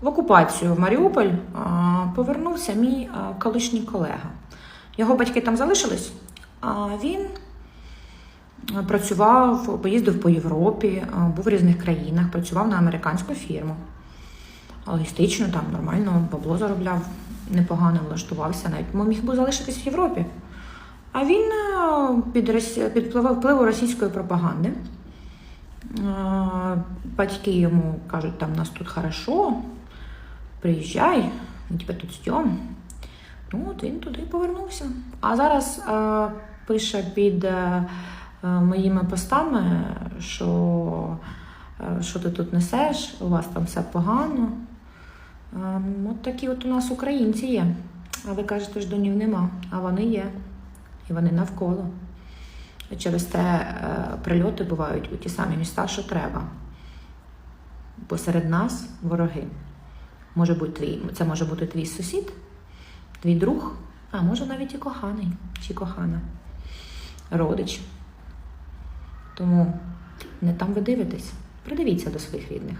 в окупацію в Маріуполь повернувся мій колишній колега. Його батьки там залишились, а він працював, поїздив по Європі, був в різних країнах, працював на американську фірму. Логістично там нормально бабло заробляв, непогано влаштувався, навіть міг би залишитись в Європі. А він е, під, під впливу російської пропаганди. Е, Батьки йому кажуть, там нас тут хорошо, приїжджай, ми тебе тут ждем. Ну, от він туди повернувся. А зараз е, пише під е, моїми постами, що, е, що ти тут несеш, у вас там все погано. Е, от такі от у нас українці є. А ви кажете, що донів нема, а вони є. І вони навколо. Через те прильоти бувають у ті самі міста, що треба. Бо серед нас вороги. Може бути твій, це може бути твій сусід, твій друг, а може навіть і коханий чи кохана, родич. Тому не там ви дивитесь. Придивіться до своїх рідних.